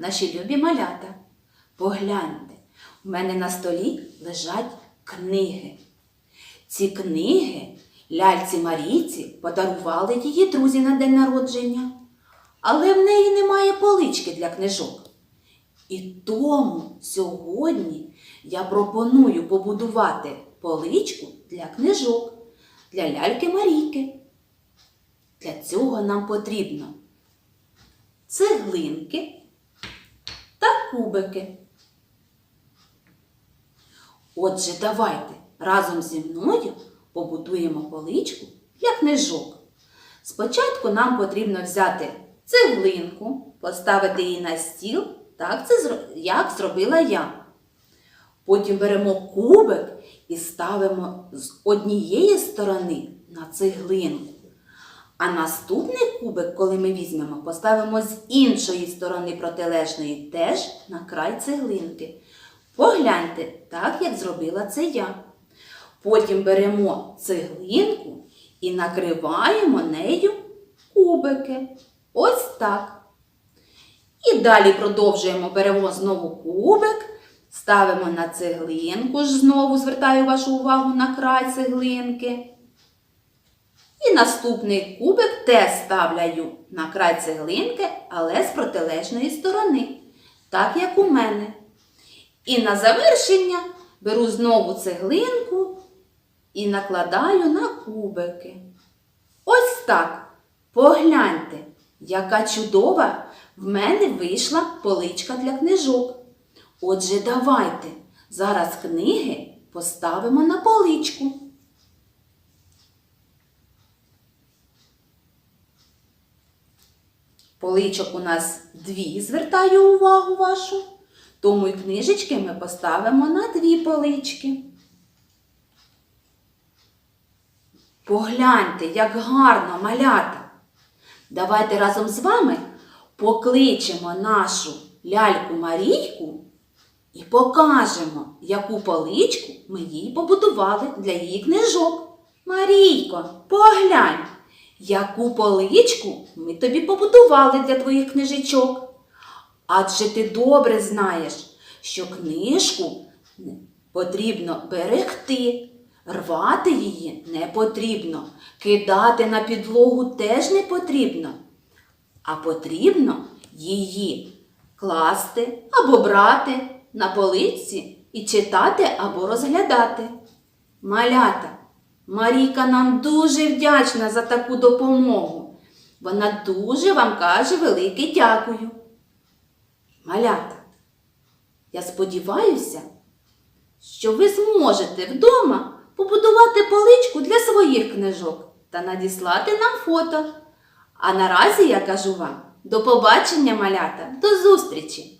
наші любі малята. Погляньте, у мене на столі лежать книги. Ці книги ляльці Марійці подарували її друзі на день народження, але в неї немає полички для книжок. І тому сьогодні я пропоную побудувати поличку для книжок, для ляльки Марійки. Для цього нам потрібно цеглинки та кубики. Отже, давайте разом зі мною побудуємо поличку для книжок. Спочатку нам потрібно взяти цеглинку, поставити її на стіл, так це як зробила я. Потім беремо кубик і ставимо з однієї сторони на цеглинку. А наступний кубик, коли ми візьмемо, поставимо з іншої сторони протилежної теж на край цеглинки. Погляньте, так як зробила це я. Потім беремо цеглинку і накриваємо нею кубики. Ось так. І далі продовжуємо, беремо знову кубик, ставимо на цеглинку, ж знову звертаю вашу увагу на край цеглинки. І наступний кубик теж ставляю на край цеглинки, але з протилежної сторони, так як у мене. І на завершення беру знову цеглинку і накладаю на кубики. Ось так. Погляньте, яка чудова в мене вийшла поличка для книжок. Отже, давайте зараз книги поставимо на поличку. Поличок у нас дві, звертаю увагу вашу. Тому і книжечки ми поставимо на дві полички. Погляньте, як гарно малята. Давайте разом з вами покличемо нашу ляльку Марійку і покажемо, яку поличку ми їй побудували для її книжок. Марійко, поглянь, яку поличку ми тобі побудували для твоїх книжечок. Адже ти добре знаєш, що книжку потрібно берегти, рвати її не потрібно, кидати на підлогу теж не потрібно, а потрібно її класти або брати на полиці і читати або розглядати. Малята, Марійка нам дуже вдячна за таку допомогу. Вона дуже вам каже велике дякую. Малята, я сподіваюся, що ви зможете вдома побудувати поличку для своїх книжок та надіслати нам фото. А наразі я кажу вам до побачення, малята, до зустрічі!